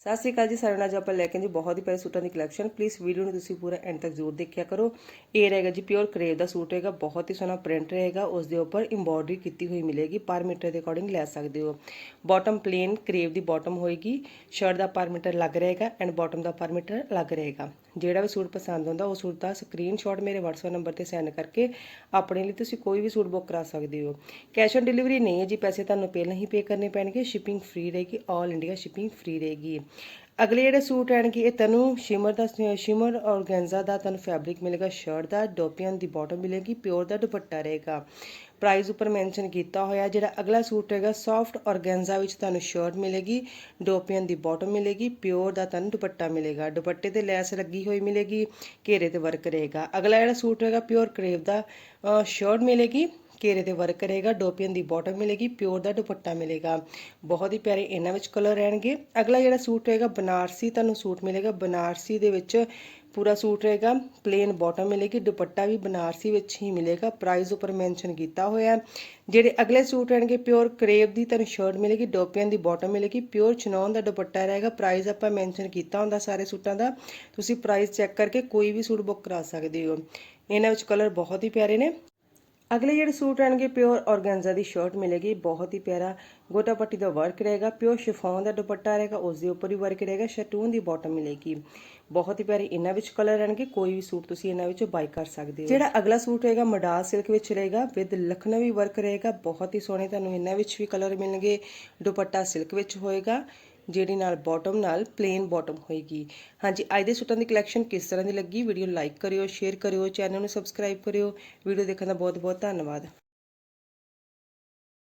ਸਤਿ ਸ਼੍ਰੀ ਅਕਾਲ ਜੀ ਸਾਰਿਆਂ ਨਾਲ ਅੱਜ ਆਪਾਂ ਲੈ ਕੇ ਜੀ ਬਹੁਤ ਹੀ ਪਿਆਰੇ ਸੂਟਾਂ ਦੀ ਕਲੈਕਸ਼ਨ ਪਲੀਜ਼ ਵੀਡੀਓ ਨੂੰ ਤੁਸੀਂ ਪੂਰਾ ਐਂਡ ਤੱਕ ਜ਼ਰੂਰ ਦੇਖਿਆ ਕਰੋ। ਇਹ ਰਹੇਗਾ ਜੀ ਪਿਓਰ ਕਰੇਵ ਦਾ ਸੂਟ ਰਹੇਗਾ ਬਹੁਤ ਹੀ ਸੋਹਣਾ ਪ੍ਰਿੰਟ ਰਹੇਗਾ। ਉਸ ਦੇ ਉੱਪਰ ਐਮਬੋਡਰੀ ਕੀਤੀ ਹੋਈ ਮਿਲੇਗੀ। ਪਰ ਮੀਟਰ ਦੇ ਅਕੋਰਡਿੰਗ ਲੈ ਸਕਦੇ ਹੋ। ਬਾਟਮ ਪਲੇਨ ਕਰੇਵ ਦੀ ਬਾਟਮ ਹੋਏਗੀ। ਸ਼ਰਟ ਦਾ ਪਰ ਮੀਟਰ ਲੱਗ ਰਹੇਗਾ ਐਂਡ ਬਾਟਮ ਦਾ ਪਰ ਮੀਟਰ ਲੱਗ ਰਹੇਗਾ। ਜਿਹੜਾ ਵੀ ਸੂਟ ਪਸੰਦ ਆਉਂਦਾ, ਉਹ ਸੂਟ ਦਾ ਸਕਰੀਨਸ਼ਾਟ ਮੇਰੇ WhatsApp ਨੰਬਰ ਤੇ ਸੈਂਡ ਕਰਕੇ ਆਪਣੇ ਲਈ ਤੁਸੀਂ ਕੋਈ ਵੀ ਸੂਟ ਬੁੱਕ ਕਰਾ ਸਕਦੇ ਹੋ। ਕੈਸ਼ ਔਨ ਡਿਲੀਵਰੀ ਨਹੀਂ ਹੈ ਜੀ, ਪੈਸੇ ਤੁਹਾਨੂੰ ਪਹਿਲਾਂ ਹੀ ਪੇ ਕਰਨੇ ਪੈਣਗੇ ਸ਼ਿਪਿੰਗ ਫ੍ਰੀ ਰਹੇਗੀ ਆਲ ਇੰਡੀਆ ਸ਼ਿਪਿੰਗ ਫ੍ਰੀ ਰਹੇਗੀ। ਅਗਲੇ ਜਿਹੜੇ ਸੂਟ ਆਣਗੇ ਇਹ ਤੈਨੂੰ ਸ਼ਿਮਰ ਦਾ ਸ਼ਿਮਰ ਔਰਗੈਂਜ਼ਾ ਦਾ ਤੁਹਾਨੂੰ ਫੈਬਰਿਕ ਮਿਲੇਗਾ ਸ਼ਰਟ ਦਾ ਡੋਪੀਅਨ ਦੀ ਬਾਟਮ ਮਿਲੇਗੀ ਪਿਓਰ ਦਾ ਦੁਪੱਟਾ ਰਹੇਗਾ। ਪ੍ਰਾਈਸ ਉੱਪਰ ਮੈਂਸ਼ਨ ਕੀਤਾ ਹੋਇਆ, ਜਿਹੜਾ ਅਗਲਾ ਸੂਟ ਰਹੇਗਾ ਸੌਫਟ ਔਰਗੈਂਜ਼ਾ ਵਿੱਚ ਤੁਹਾਨੂੰ ਸ਼ਰਟ ਮਿਲੇਗੀ ਡੋਪੀਅਨ ਦੀ ਬਾਟਮ ਮਿਲੇਗੀ ਪਿਓਰ ਦਾ ਤੁਹਾਨੂੰ ਦੁਪੱਟਾ ਮਿਲੇਗਾ। ਦੁਪੱਟੇ ਤੇ ਲੈਸ ਲੱਗੀ ਹੋਈ ਮਿਲੇਗੀ, ਘੇਰੇ ਤੇ ਵਰਕ ਰਹੇਗਾ। ਅਗਲਾ ਜਿਹੜਾ ਸੂਟ ਰਹੇਗਾ ਪਿਓਰ ਕਰੇਵ ਦਾ ਸ਼ਰਟ ਮਿਲੇਗੀ, ਘੇਰੇ ਤੇ ਵਰਕ ਰਹੇਗਾ ਡੋਪੀਅਨ ਦੀ ਬਾਟਮ ਮਿਲੇਗੀ ਪਿਓਰ ਦਾ ਦੁਪੱਟਾ ਮਿਲੇਗਾ। ਬਹੁਤ ਹੀ ਪਿਆਰੇ ਇਹਨਾਂ ਵਿੱਚ ਕਲਰ ਰਹਿਣਗੇ। ਅਗਲਾ ਜਿਹੜਾ ਸੂਟ ਹੋਏਗਾ ਬਨਾਰਸੀ, ਤੁਹਾਨੂੰ ਸੂਟ ਮਿਲੇਗਾ ਬਨਾਰਸੀ ਦੇ ਵਿੱਚ ਪੂਰਾ ਸੂਟ ਰਹੇਗਾ ਪਲੇਨ ਬਾਟਮ ਮਿਲੇਗੀ, ਦੁਪੱਟਾ ਵੀ ਬਨਾਰਸੀ ਵਿੱਚ ਹੀ ਮਿਲੇਗਾ ਪ੍ਰਾਈਸ ਉੱਪਰ ਮੈਂਸ਼ਨ ਕੀਤਾ ਹੋਇਆ ਹੈ। ਜਿਹੜੇ ਅਗਲੇ ਸੂਟ ਰਹਿਣਗੇ ਪਿਓਰ ਕਰੇਵ ਦੀ ਤੁਹਾਨੂੰ ਸ਼ਰਟ ਮਿਲੇਗੀ ਡੋਪੀਅਨ ਦੀ ਬਾਟਮ ਮਿਲੇਗੀ ਪਿਓਰ ਚਨੌਨ ਦਾ ਦੁਪੱਟਾ ਰਹੇਗਾ ਪ੍ਰਾਈਸ ਆਪਾਂ ਮੈਂਸ਼ਨ ਕੀਤਾ ਹੁੰਦਾ ਸਾਰੇ ਸੂਟਾਂ ਦਾ। ਤੁਸੀਂ ਪ੍ਰਾਈਸ ਚੈੱਕ ਕਰਕੇ ਕੋਈ ਵੀ ਸੂਟ ਬੁੱਕ ਕਰਾ ਸਕਦੇ ਹੋ। ਇਹਨਾਂ ਵਿੱਚ ਕਲਰ ਬਹੁਤ ਹੀ ਪਿਆਰੇ ਨੇ। ਅਗਲੇ ਜਿਹੜੇ ਸੂਟ ਆਣਗੇ ਪਿਓਰ ਔਰਗੈਂਜ਼ਾ ਦੀ ਸ਼ਰਟ ਮਿਲੇਗੀ, ਬਹੁਤ ਹੀ ਪਿਆਰਾ ਗੋਟਾ ਪੱਟੀ ਦਾ ਵਰਕ ਰਹੇਗਾ ਪਿਓਰ ਸ਼ਿਫੋਨ ਦਾ ਦੁਪੱਟਾ ਰਹੇਗਾ ਉਸ ਦੇ ਉੱਪਰ ਵੀ ਵਰਕ ਰਹੇਗਾ ਸ਼ਟੂਨ ਦੀ ਬਾਟਮ ਮਿਲੇਗੀ। ਬਹੁਤ ਹੀ ਪਿਆਰੇ ਇਹਨਾਂ ਵਿੱਚ ਕਲਰ ਰਹਿਣਗੇ, ਕੋਈ ਵੀ ਸੂਟ ਤੁਸੀਂ ਇਹਨਾਂ ਵਿੱਚੋਂ ਬਾਈ ਕਰ ਸਕਦੇ ਹੋ। ਜਿਹੜਾ ਅਗਲਾ ਸੂਟ ਰਹੇਗਾ ਮਡਾਲ ਸਿਲਕ ਵਿੱਚ ਰਹੇਗਾ ਵਿਦ ਲਖਨਵੀ ਵਰਕ ਰਹੇਗਾ, ਬਹੁਤ ਹੀ ਸੋਹਣੇ ਤੁਹਾਨੂੰ ਇਹਨਾਂ ਵਿੱਚ ਵੀ ਕਲਰ ਮਿਲਣਗੇ, ਦੁਪੱਟਾ ਸਿਲਕ ਵਿੱਚ ਹੋਏਗਾ। ਜਿਹੜੀ ਨਾਲ ਬਾਟਮ ਨਾਲ ਪਲੇਨ ਬਾਟਮ ਹੋਏਗੀ। ਹਾਂਜੀ, ਅੱਜ ਦੇ ਸੂਟਾਂ ਦੀ ਕਲੈਕਸ਼ਨ ਕਿਸ ਤਰ੍ਹਾਂ ਦੀ ਲੱਗੀ? ਵੀਡੀਓ ਲਾਈਕ ਕਰਿਓ ਸ਼ੇਅਰ ਕਰਿਓ ਚੈਨਲ ਨੂੰ ਸਬਸਕ੍ਰਾਈਬ ਕਰਿਓ। ਵੀਡੀਓ ਦੇਖਣ ਦਾ ਬਹੁਤ ਬਹੁਤ ਧੰਨਵਾਦ।